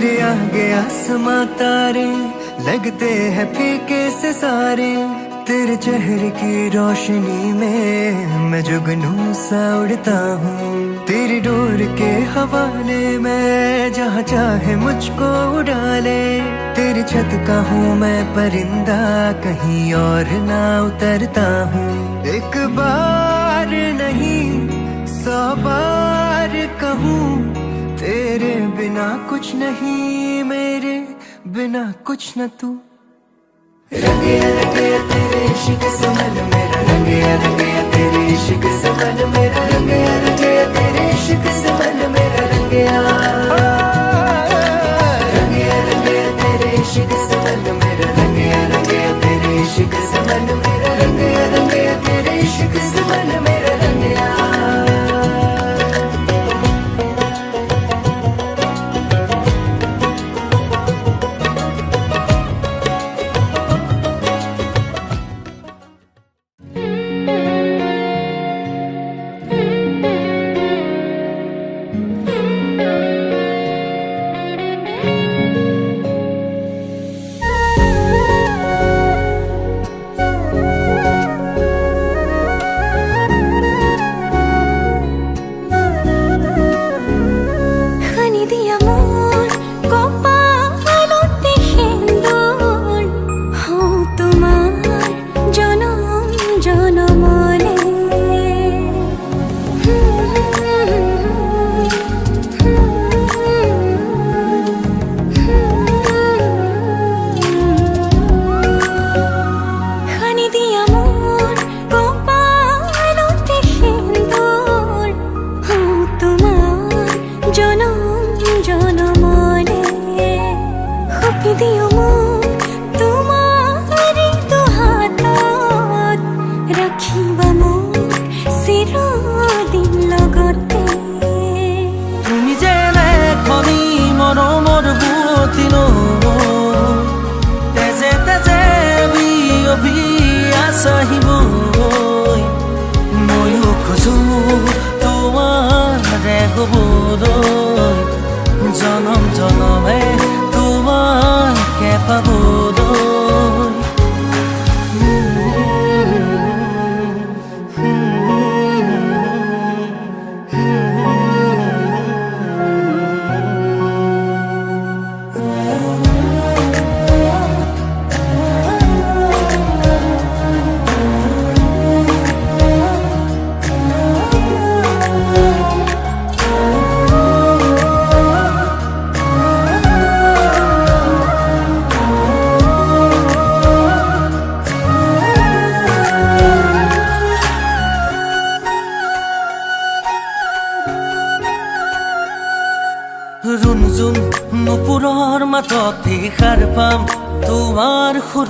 तेरे आगे आसमां तारे, लगते हैं फीके से सारे। तेरे चेहरे की रोशनी में मैं जुगनू सा उड़ता हूँ। तेरी डोर के हवाले में जहाँ चाहे मुझको उड़ा ले तेरी छत का हूँ मैं परिंदा, कहीं और ना उतरता हूँ। एक बार नहीं, सौ बार कहूँ तेरे बिना कुछ नहीं, मेरे बिना कुछ न तू। रंगे रंगे तेरे इश्क समन मन मेरा, रंगे रंगे तेरे इश्क समन मन मेरा, रंगे रंगे तेरे इश्क समन मन मेरा रंगे।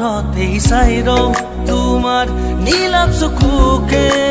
তোমাৰ সুৰতে তোমার নীলাপ চকুকে।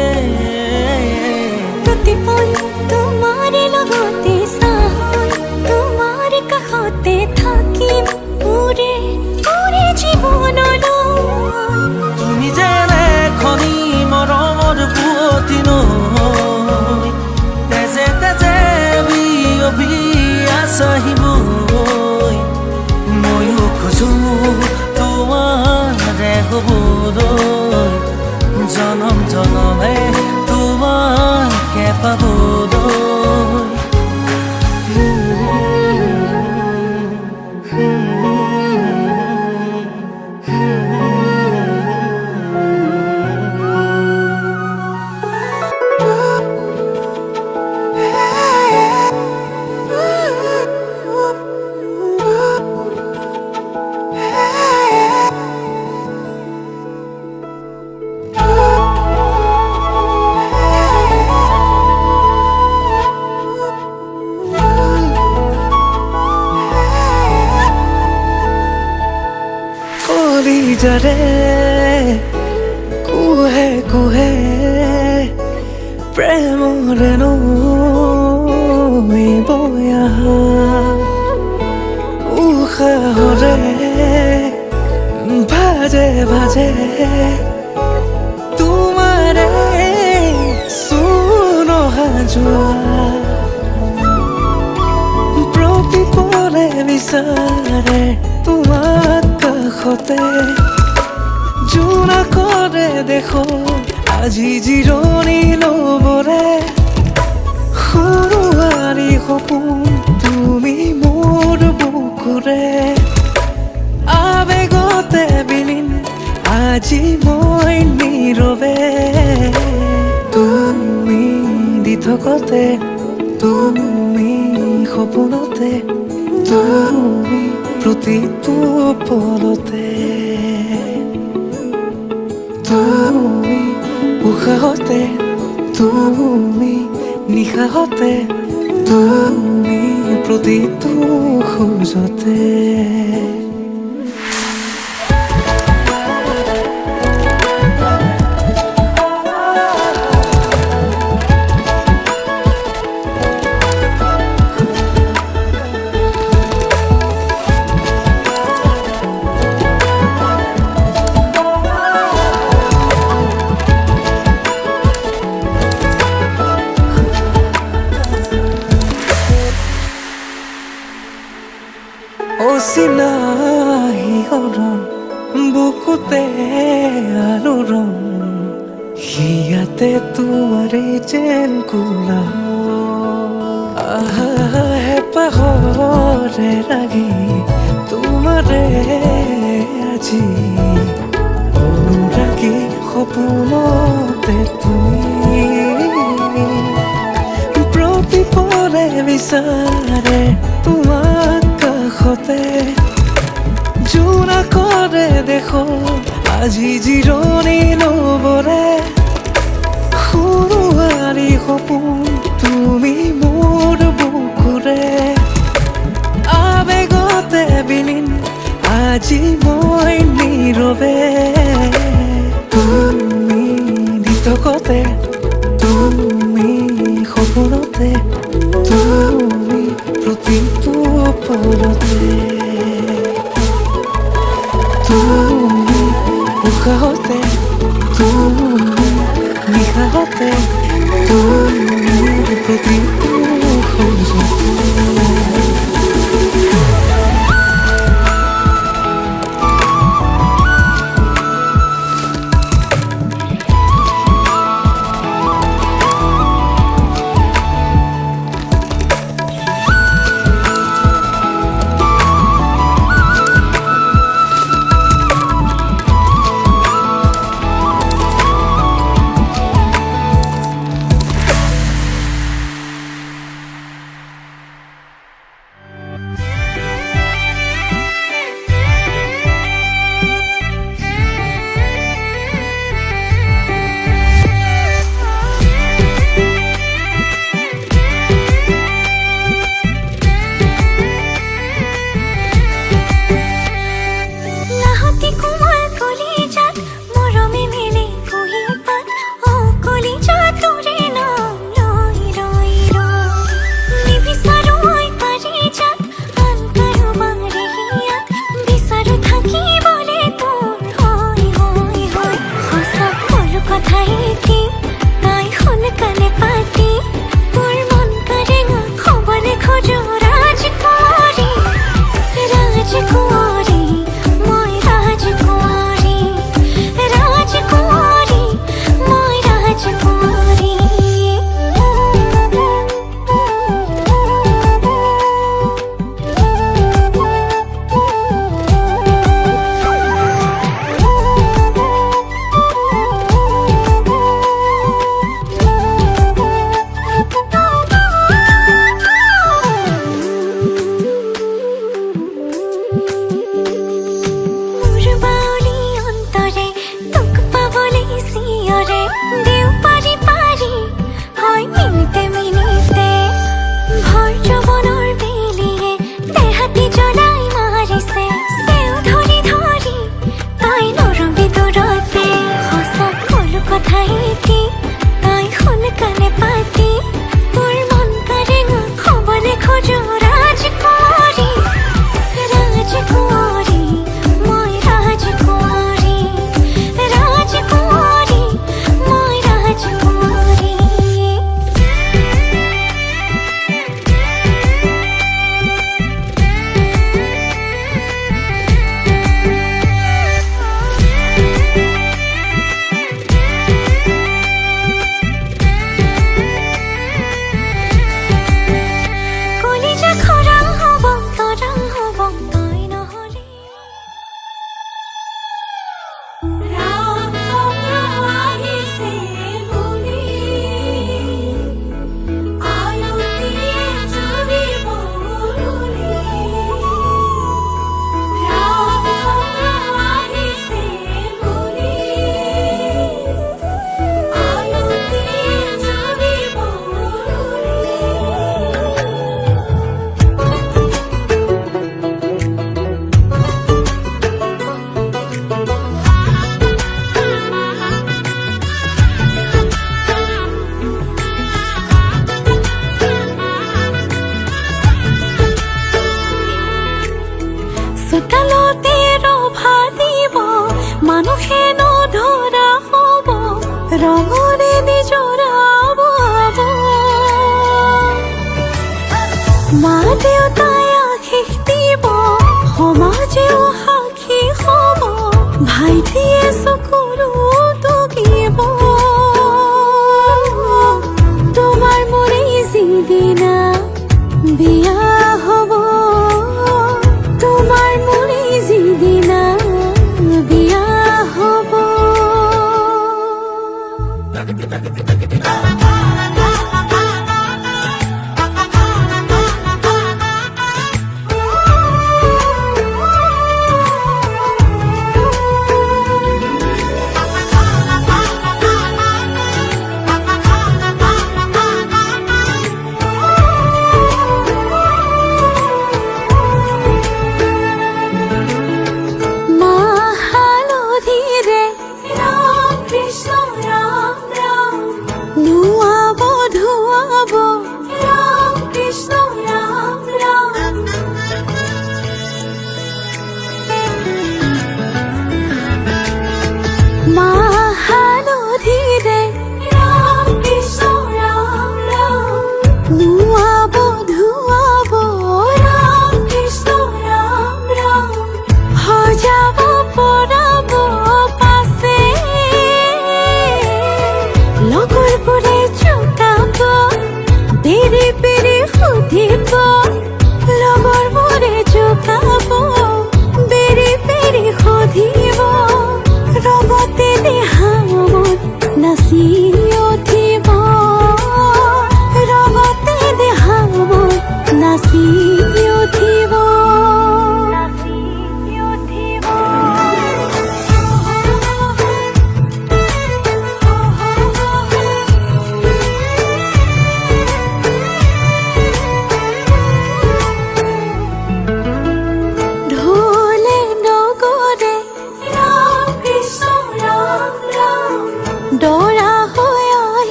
প্ৰেমৰে নৈ বয়া উশাহৰে ভাজে ভাজে তোমাৰে চুন অহা যোৱা প্ৰতিপলে বিচাৰে তোমাক কাষতে জোনা কৰে দেখো আজি জিৰণি ল'বৰে সৰুৱাৰী সপোন তুমি মোৰ বুকুৰে। আবেগতে বিলীন, আজি মই নীৰৱে। তুমি দি থকতে তুমি সপোনতে, তুমি প্ৰতিটো পলতে উশাহতে তুমি নিশাহতে তুমি প্ৰতিটো খোজতে হেঁপাহৰে লাগি তোমাৰে আজি অনুৰাগী সপোনতে তুমি। প্ৰতিপলে বিচাৰে তোমাক কাষতে জোনা কৰে দেখো, আজি জিৰণি ল'বৰে সৰুৱাৰী সপোন তুমি মোৰ বুকুৰে আবেগতে বিলীন আজি মই নীরবে তুমি দিতকতে করো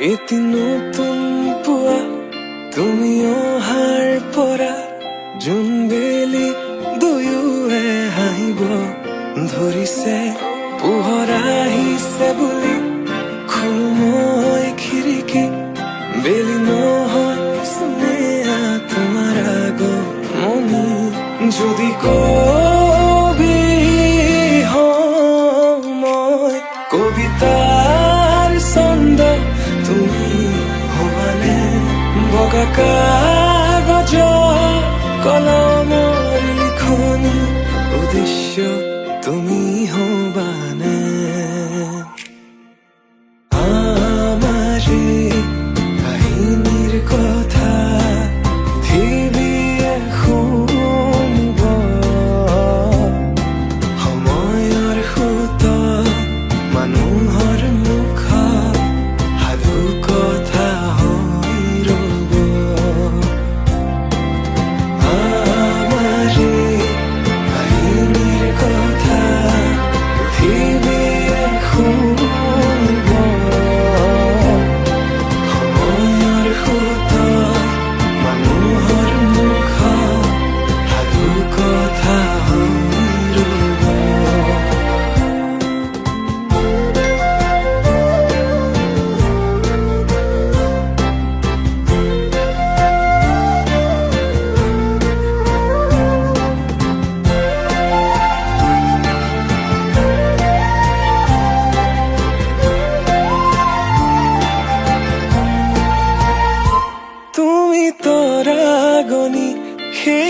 এটি নতুন পুয়া তুমিও হার পরা জুনবে তুমি হবানে বগা কাগজ কলম লিখনি উদ্দেশ্য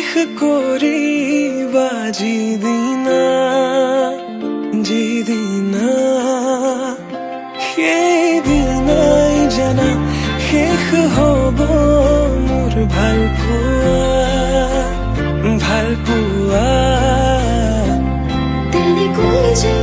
দেখ করি বাজি দিনা যে দিনা সে দিনাই জানা শেষ হব মোৰ ভালো পোৱা ভালো পোৱা তেনেকৈ যে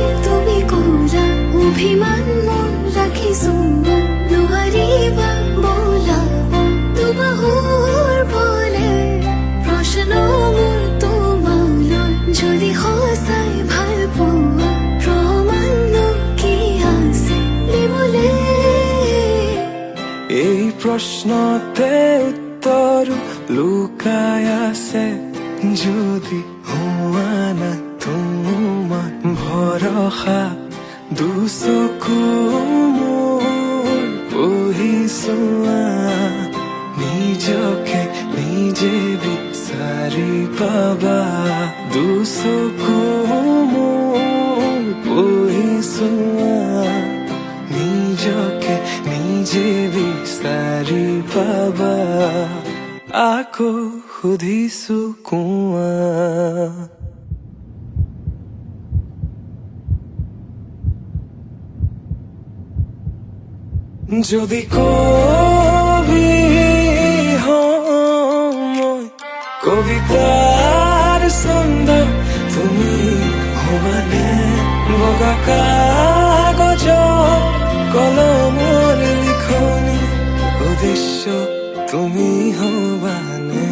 প্রশ্নতে উত্তর লুকায় আছে। যদি হুয়ানা তোমার ভরসা দুচকু বহি পঢ়িছোৱা নিজকে নিজে বিচারি পাবা। আকৌ সুধিছো কোৱা যদি কবি মই কবিতাৰ ছন্দ তুমি সমানে বগা কাগজ কলমৰ লিখনি উদ্দেশ্য তুমি হবানে